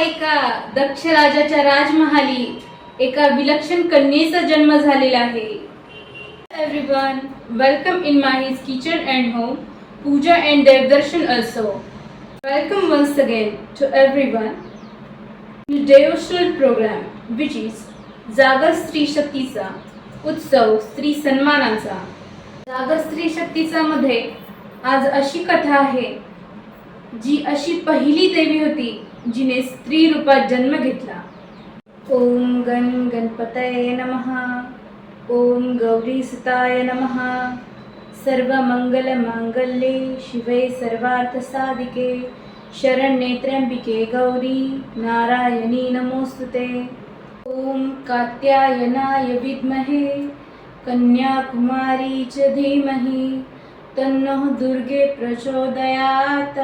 एका दक्ष राजाच्या राजमहाली एका विलक्षण कन्येचा जन्म झालेला आहे. Everyone welcome in my kitchen and home puja and Devdarshan also welcome once again to everyone in devotional program which is जागर स्त्री शक्तीचा उत्सव स्त्री सन्मानाचा जागर स्त्री शक्तीचा मध्ये आज अशी कथा आहे जी अशी पहिली देवी होती जिने स्त्री रूपात जन्म घेतला. ओम गण गणपतये नमः. ओम गौरी सुताय नमः. सर्व मंगल मांगल्ये शिवे सर्वार्थ साधिके. शरण्ये त्र्यंबिके गौरी नारायणी नमोस्तुते. ओम कात्यायनाय विद्महे. कन्याकुमारी च धीमहि. तन्नो दुर्गे प्रचोदयात.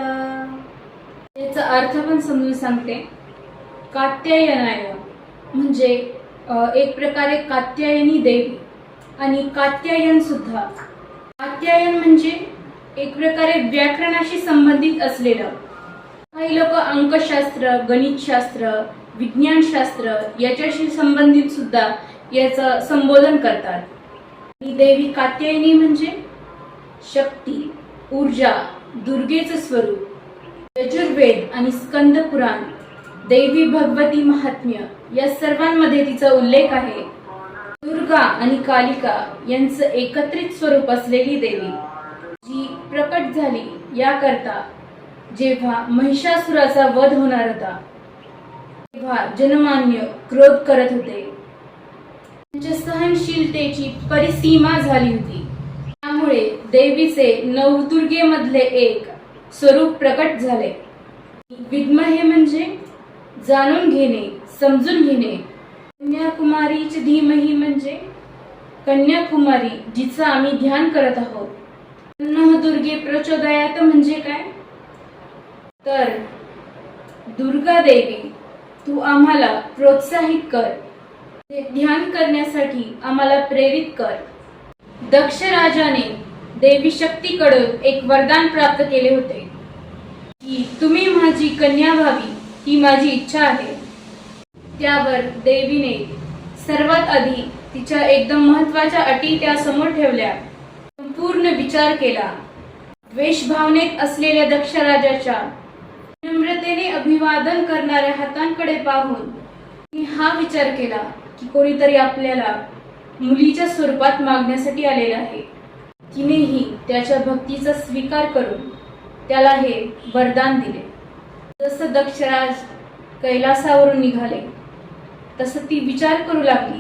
याचा अर्थ पण समजून सांगते. कात्यायनाय म्हणजे एक प्रकारे कात्यायनी देवी आणि कात्यायन सुद्धा. कात्यायन म्हणजे एक प्रकारे व्याकरणाशी संबंधित असलेलं. काही लोक अंकशास्त्र गणितशास्त्र विज्ञानशास्त्र याच्याशी संबंधित सुद्धा याचं संबोधन करतात. आणि देवी कात्यायनी म्हणजे शक्ती ऊर्जा दुर्गेचं स्वरूप यजुर्वेद आणि स्कंद पुराण देवी भगवती महात्म्य या सर्वांमध्ये तिचा उल्लेख आहे. दुर्गा आणि कालिका यांचं एकत्रित स्वरूप असलेली देवी जी प्रकट झाली याकरता जेव्हा महिषासुराचा वध होणार होता तेव्हा जनमान्य क्रोध करत होते. त्यांच्या सहनशीलतेची परिसीमा झाली होती. त्यामुळे देवीचे नवदुर्गेमधले एक स्वरूप प्रकट झाले. विद्म हे म्हणजे जाणून घेणे समजून घेणे. कन्याकुमारीची धीमही म्हणजे कन्याकुमारी जिचं आम्ही ध्यान करत आहोत. दुर्गे प्रचोदयात म्हणजे काय? तर दुर्गा देवी तू आम्हाला प्रोत्साहित कर. ते ध्यान करण्यासाठी आम्हाला प्रेरित कर. दक्ष राजाने देवी शक्तीकडून एक वरदान प्राप्त केले होते. तुम्ही माझी कन्या व्हावी ही माझी इच्छा आहे. त्यावर देवीने सर्वात आधी तिच्या एकदम महत्त्वाच्या अटी त्या समोर ठेवल्या. संपूर्ण विचार केला. द्वेषभावनेत असलेल्या दक्ष राजाच्या अभिवादन करणाऱ्या हातांकडे पाहून मी हा विचार केला की कोणीतरी आपल्याला मुलीच्या स्वरूपात मागण्यासाठी आलेला आहे. तिनेही त्याच्या भक्तीचा स्वीकार करून त्याला हे वरदान दिले. जसं दक्षराज कैलासावरून निघाले तसं ती विचार करू लागली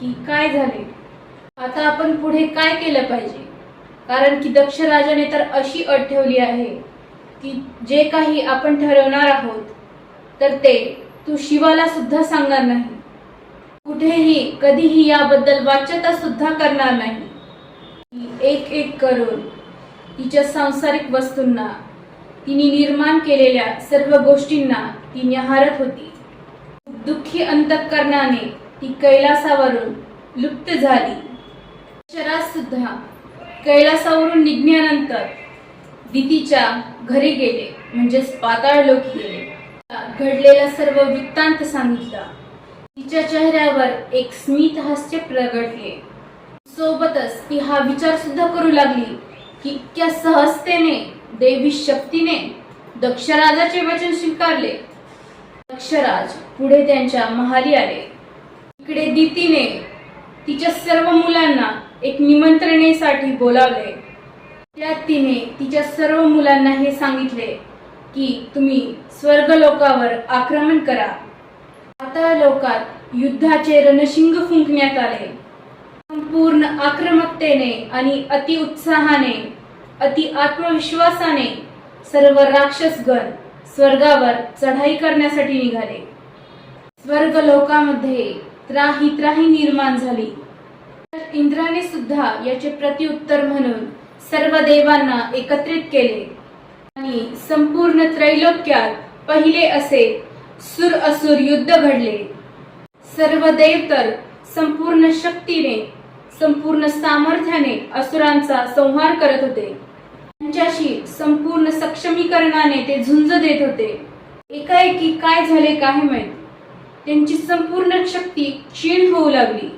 की काय झाले? आता आपण पुढे काय केलं पाहिजे? कारण की दक्षराजाने तर अशी अट ठेवली आहे की जे काही आपण ठरवणार आहोत तर ते तू शिवाला सुद्धा सांगणार नाही. कुठेही कधीही याबद्दल वाच्यता सुद्धा करणार नाही. एक एक करून तिच्या सांसारिक वस्तूंना तिने निर्माण केलेल्या सर्व गोष्टींना ती निहारत होती. दुःखी अंतःकरणाने ती कैलासावरून लुप्त झाली. शरास सुद्धा कैलासावरून निघण्यानंतर दितीच्या घरी गेले म्हणजेच पाताळ लोक गेले. घडलेला सर्व वृत्तांत सांगितला. तिच्या चेहऱ्यावर एक स्मित हास्य प्रगटले. सोबतच ती हा विचार सुद्धा करू लागली. इतक्या सहजतेने देवी शक्तीने दक्षराजाचे वचन स्वीकारले. दक्षराज पुढे त्यांच्या महारी आले इकडे दितीने तिच्या सर्व मुलांना एक निमंत्रणेसाठी बोलावले. त्यात तिने तिच्या सर्व मुलांना हे सांगितले की तुम्ही स्वर्ग लोकावर आक्रमण करा. आता लोकात युद्धाचे रणशिंग फुंकण्यात आले. संपूर्ण आक्रमकतेने आणि अति उत्साहाने अति आत्मविश्वासाने सर्व राक्षसगण स्वर्गावर चढाई करण्यासाठी निघाले. स्वर्ग लोकामध्ये त्राही त्राही निर्माण झाली. तर इंद्राने सुद्धा याचे प्रत्युत्तर म्हणून सर्व देवांना एकत्रित केले. आणि संपूर्ण त्रैलोक्यात पहिले असे सुर असुर युद्ध घडले. सर्व देव तर संपूर्ण शक्तीने संपूर्ण सामर्थ्याने असुरांचा संहार करत होते. त्यांच्याशी संपूर्ण सक्षमीकरणाने ते झुंज देत होते. एकाएकी काय झाले काय माहीत? त्यांची संपूर्ण शक्ती क्षीण होऊ लागली.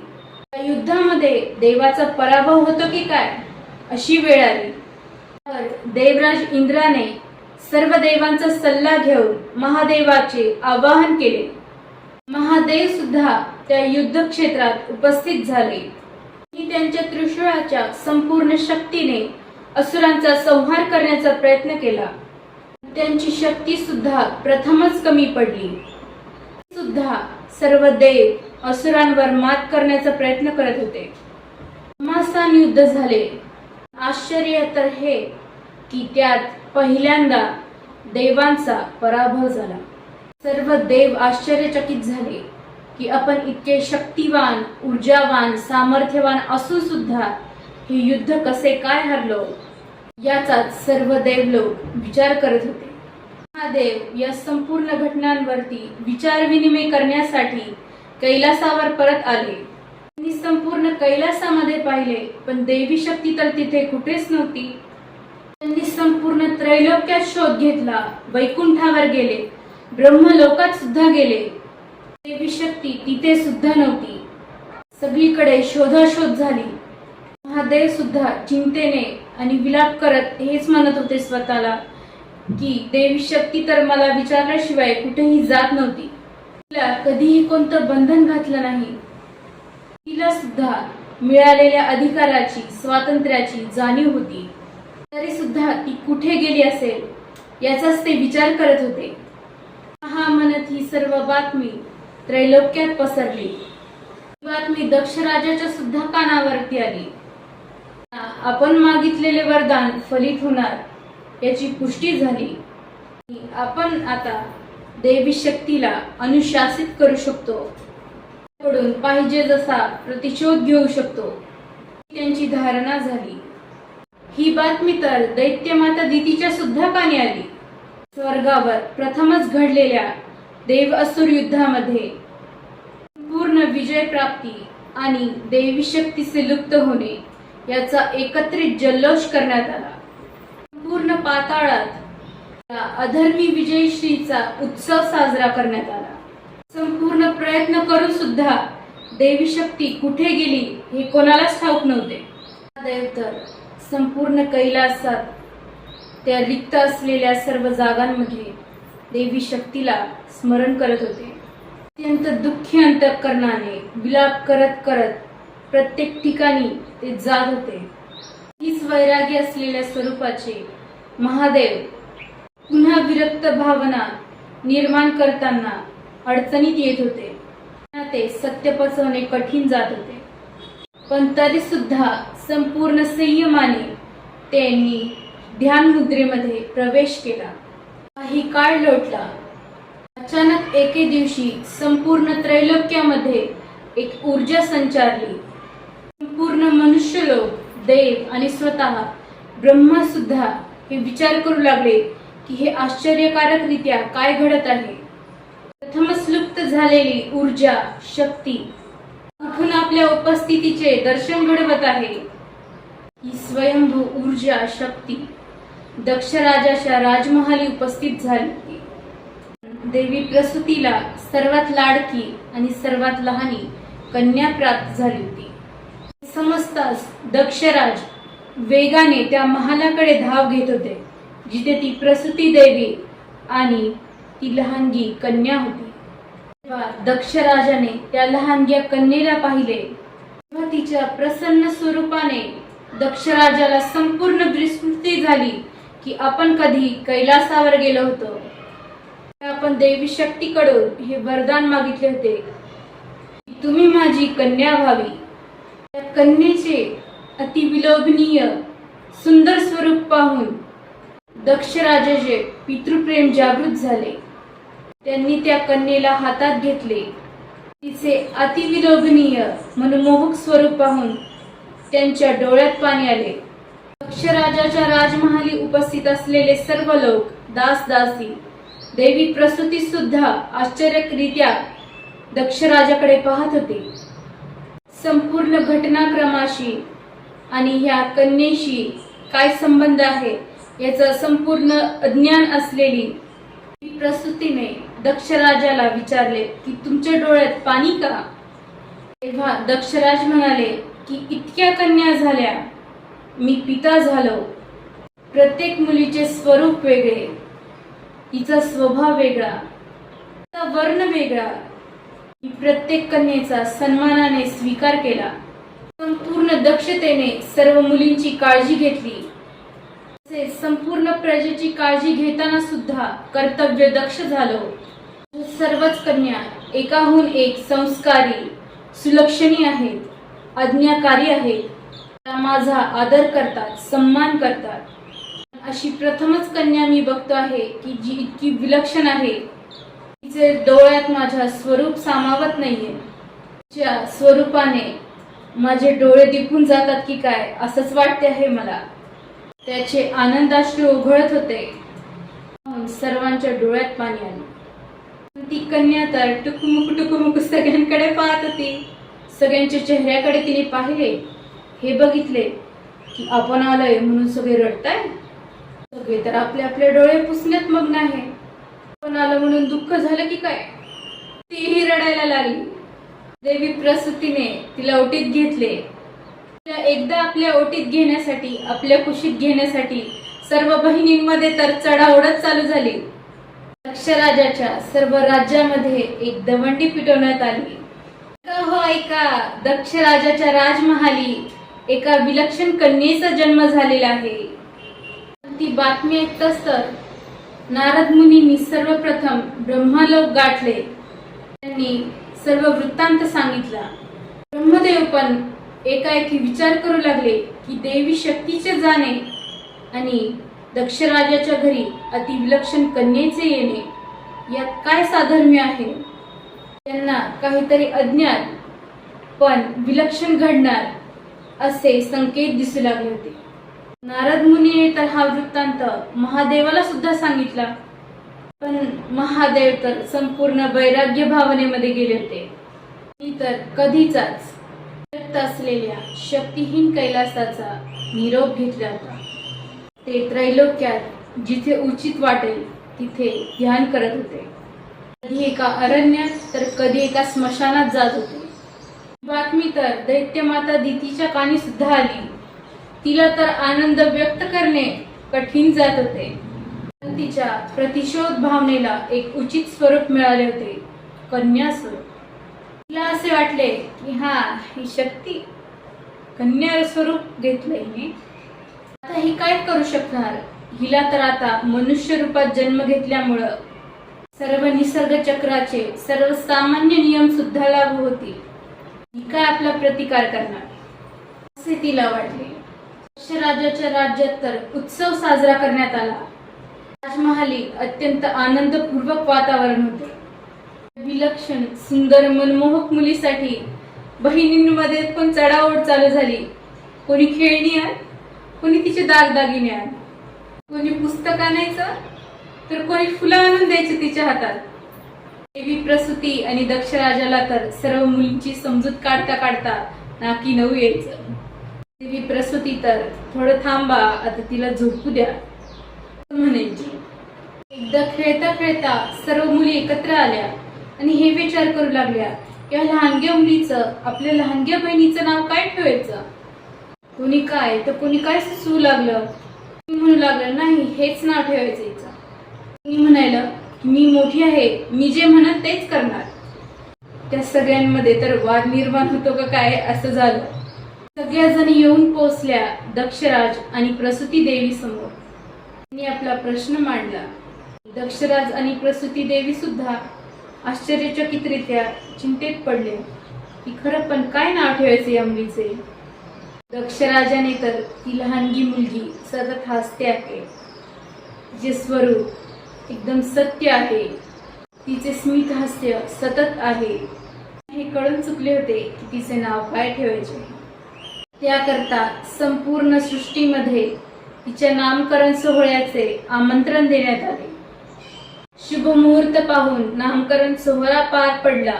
त्या युद्धामध्ये देवाचा पराभव होतो की काय? अशी वेळ आली. तर देवराज इंद्राने सर्व देवांचा सल्ला घेऊन महादेवाचे आवाहन केले. महादेव सुद्धा त्या युद्ध क्षेत्रात उपस्थित झाले. त्यांच्या त्रिशूळाच्या संपूर्ण शक्तीने असुरांचा संहार करण्याचा प्रयत्न केला. त्यांची शक्ती सुद्धा प्रथमच कमी पडली. सुद्धा सर्व देव असुरांवर मात करण्याचा प्रयत्न करत होते. घमासान युद्ध झाले. आश्चर्य तर हे की त्यात पहिल्यांदा देवांचा पराभव झाला. सर्व देव आश्चर्यचकित झाले. की आपण इतके शक्तिवान ऊर्जावान सामर्थ्यवान असून सुद्धा हे युद्ध कसे काय हरलो याचाच सर्व देव लोक विचार करत होते. महादेव या संपूर्ण घटनांवरती विचारविनिमय करण्यासाठी कैलासावर परत आले. त्यांनी संपूर्ण कैलासामध्ये पाहिले पण देवी शक्ती तर तिथे कुठेच नव्हती. त्यांनी संपूर्ण त्रैलोक्यात शोध घेतला वैकुंठावर गेले ब्रह्मलोकात सुद्धा गेले. देवी शक्ती तिथे सुद्धा नव्हती. सगळीकडे शोधाशोध झाली. महादेव सुद्धा चिंतेने आणि विलाप करत हेच म्हणत होते स्वतःला की देवी शक्ती तर मला विचारल्याशिवाय कुठेही जात नव्हती. तिला कधीही कोणतं बंधन घातलं नाही. तिला सुद्धा मिळालेल्या अधिकाराची स्वातंत्र्याची जाणीव होती. तरी सुद्धा ती कुठे गेली असेल याचाच ते विचार करत होते. हा म्हणत ही सर्व बातमी त्रैलोक्यात पसरली. ही बातमी दक्ष राजाच्या सुद्धा कानावरती आली. आपण मागितलेले वरदान फलित होणार याची पुष्टी झाली. आपण आता देवी शक्तीला अनुशासित करू शकतो. कडून पाहिजे जसा प्रतिशोध घेऊ शकतो. त्यांची धारणा झाली. ही बातमी तर दैत्यमाता दितीच्या सुद्धा कानी आली. स्वर्गावर प्रथमच घडलेल्या देव असुर युद्धामध्ये पूर्ण विजय प्राप्ती आणि देवी शक्तीचे लुप्त होणे याचा एकत्रित जल्लोष करण्यात आला. पूर्ण पाताळात या अधर्मी विजयश्रीचा उत्सव साजरा करण्यात आला. संपूर्ण प्रयत्न करून सुद्धा देवी शक्ती कुठे गेली हे कोणालाच ठाऊक नव्हते. तर संपूर्ण कैलासात त्या रिक्त असलेल्या सर्व जागांमध्ये देवी शक्तीला स्मरण करत होते. अत्यंत दुःखी अंतकरणाने विलाप करत करत प्रत्येक ठिकाणी ते जात होते. हीच वैरागी असलेल्या स्वरूपाचे महादेव पुन्हा विरक्त भावना निर्माण करताना अडचणीत येत होते. ते सत्य पचवणे कठीण जात होते. पण तरी सुद्धा संपूर्ण संयमाने त्यांनी ध्यान मुद्रेमध्ये प्रवेश केला. काही काळ लोटला. अचानक एके दिवशी संपूर्ण त्रैलोक्यामध्ये एक ऊर्जा संचारली. संपूर्ण मनुष्यलोक देव आणि स्वतः ब्रह्मा सुद्धा हे विचार करू लागले की हे आश्चर्यकारक रित्या काय घडत आहे? प्रथमच लुप्त झालेली ऊर्जा शक्ती कुठून आपल्या उपस्थितीचे दर्शन घडवत आहे. ही स्वयंभू ऊर्जा शक्ती दक्ष राजाच्या राजमहाली उपस्थित झाली. देवी प्रसूतीला सर्वात लाडकी आणि सर्वात लहानी कन्या प्राप्त झाली होती. समजताच दक्षराज वेगाने त्या महालाकडे धाव घेत होते जिथे ती प्रसूती देवी आणि ती लहानगी कन्या होती. तेव्हा दक्षराजाने त्या लहानग्या कन्येला पाहिले. तेव्हा तिच्या प्रसन्न स्वरूपाने दक्षराजाला संपूर्ण विस्मृती झाली की आपण कधी कैलासावर गेलो होतो. आपण देवी शक्तीकडून हे वरदान मागितले होते. तुम्ही माझी कन्या व्हावी. त्या कन्येचे अतिविलोभनीय सुंदर स्वरूप पाहून दक्ष राजाचे पितृप्रेम जागृत झाले. त्यांनी त्या कन्येला हातात घेतले. तिचे अतिविलोभनीय मनमोहक स्वरूप पाहून त्यांच्या डोळ्यात पाणी आले. दक्षराजाच्या राजमहाली उपस्थित असलेले सर्व लोक दास दासी देवी प्रसूती सुद्धा आश्चर्यरित्या दक्षराजाकडे पाहत होते. संपूर्ण घटनाक्रमाशी आणि ह्या कन्येशी काय संबंध आहे याचं संपूर्ण अज्ञान असलेली प्रसूतीने दक्षराजाला विचारले की तुमच्या डोळ्यात पाणी का? तेव्हा दक्षराज म्हणाले की इतक्या कन्या झाल्या मी पिता झालो. प्रत्येक मुलीचे स्वरूप वेगळे तिचा स्वभाव वेगळा तिचा वर्ण वेगळा. ही प्रत्येक कन्येचा सन्मानाने स्वीकार केला संपूर्ण दक्षतेने सर्व मुलींची काळजी घेतली. तसेच संपूर्ण प्रजेची काळजी घेताना सुद्धा कर्तव्य दक्ष झालो. सर्वच कन्या एकाहून एक संस्कारी सुलक्षणी आहेत आज्ञाकारी आहेत. त्या माझा आदर करतात सन्मान करतात. अशी प्रथमच कन्या मी बघतो आहे की जी इतकी विलक्षण आहे. तिचे डोळ्यात माझ्या स्वरूप सामावत नाहीये. तिच्या स्वरूपाने माझे डोळे दिपून जातात की काय असंच वाटते आहे मला. त्याचे आनंदाश्रू उघळत होते. सर्वांच्या डोळ्यात पाणी आले. ती कन्या तर टुकमुक टुकमुक सगळ्यांकडे पाहत होती. सगळ्यांच्या चेहऱ्याकडे तिने पाहिले. हे बघितले की आपण आलोय म्हणून सगळे रडताय? सगळे तर आपले आपले डोळे पुसण्यात मग्न आहे. पण आलं म्हणून दुःख झालं की काय? तीही रडायला लागली. देवी प्रसूतीने तिला ओटीत घेतले. तिला एकदा आपल्या ओटीत घेण्यासाठी आपल्या कुशीत घेण्यासाठी सर्व बहिणींमध्ये तर चढाओढच चालू झाली. दक्षराजाच्या सर्व राज्यामध्ये एक दवंडी पिटवण्यात आली. हो ऐका दक्ष राजाच्या राजमहाली एका विलक्षण कन्येचा जन्म झालेला आहे. ती बातमी ऐकताच तर नारद मुनींनी सर्वप्रथम ब्रह्मलोक गाठले. त्यांनी सर्व वृत्तांत सांगितला. ब्रह्मदेव पण एकाएकी विचार करू लागले की देवी शक्तीचे जाणे आणि दक्षराजाच्या घरी अतिविलक्षण कन्येचे येणे यात काय साधर्म्य आहे? त्यांना काहीतरी अज्ञात पण विलक्षण घडणार असे संकेत दिसू लागले होते. नारद मुनीने तर हा वृत्तांत महादेवाला सुद्धा सांगितला. पण महादेव तर संपूर्ण वैराग्य भावनेमध्ये गेले होते. मी तर कधीचाच व्यक्त असलेल्या शक्तिहीन कैलासाचा निरोप घेतला होता. ते त्रैलोक्यात जिथे उचित वाटेल तिथे ध्यान करत होते. कधी एका अरण्यात तर कधी एका स्मशानात जात होते. बातमी तर दैत्यमाता दितीच्या कानी सुद्धा आली. तिला तर आनंद व्यक्त करणे कठीण जात होते. तिच्या प्रतिशोध भावनेला एक उचित स्वरूप मिळाले होते कन्या स्वरूप. तिला असे वाटले की हा ही शक्ती कन्या स्वरूप घेतलंय हिने. आता ही काय करू शकणार? हिला तर आता मनुष्य रूपात जन्म घेतल्यामुळं सर्व निसर्ग चक्राचे सर्व सामान्य नियम सुद्धा लागू होतील. ही काय आपला प्रतिकार करणार? असे तिला वाटले. राजाच्या राज्यात तर उत्सव साजरा करण्यात आला. राजमहाली अत्यंत आनंदपूर्वक वातावरण होते. विलक्षण सुंदर मनमोहक मुलीसाठी बहिणींमध्ये पण चढाओढ चालू झाली. कोणी खेळणी आण कोणी तिचे दागदागिने आण. कोणी पुस्तक आणायचं तर कोणी फुलं आणून द्यायची तिच्या हातात. देवी प्रसूती आणि दक्ष राजाला तर सर्व मुलींची समजूत काढता काढता नाकी नऊ यायचं. देवी प्रसूती तर थोडं थांबा आता तिला झोपू द्या. म्हणायची एकदा खेळता खेळता सर्व मुली एकत्र आल्या आणि हे विचार करू लागल्या या लहानग्या मुलीचं आपल्या लहानग्या बहिणीचं नाव काय ठेवायचं? कोणी काय? तर कोणी काय सुचवू लागलं? म्हणू लागलं नाही हेच नाव ठेवायचं हिचं मी म्हणायला मी मोठी आहे मी जे म्हणत तेच करणार. त्या सगळ्यांमध्ये तर वाद निर्माण होतो का काय असं झालं. सगळ्या जणी येऊन पोचल्या दक्षराज आणि प्रसूती देवी समोर. त्यांनी आपला प्रश्न मांडला. दक्षराज आणि प्रसूती देवी सुद्धा आश्चर्यचकितरित्या चिंतेत पडले. की खरं पण काय नाव ठेवायचे अंबीचे दक्षराजाने तर ती लहानगी मुलगी सतत हसते आहे. तिचे स्वरूप एकदम सत्य आहे. तिचे स्मित हास्य सतत आहे. हे कळून चुकले होते की तिचे नाव काय ठेवायचे. त्याकरता संपूर्ण सृष्टीमध्ये तिच्या नामकरण सोहळ्याचे आमंत्रण देण्यात आले. शुभ मुहूर्त पाहून नामकरण सोहळा पार पडला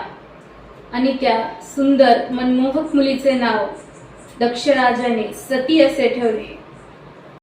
आणि त्या सुंदर मनमोहक मुलीचे नाव दक्षराजाने सती असे ठेवले.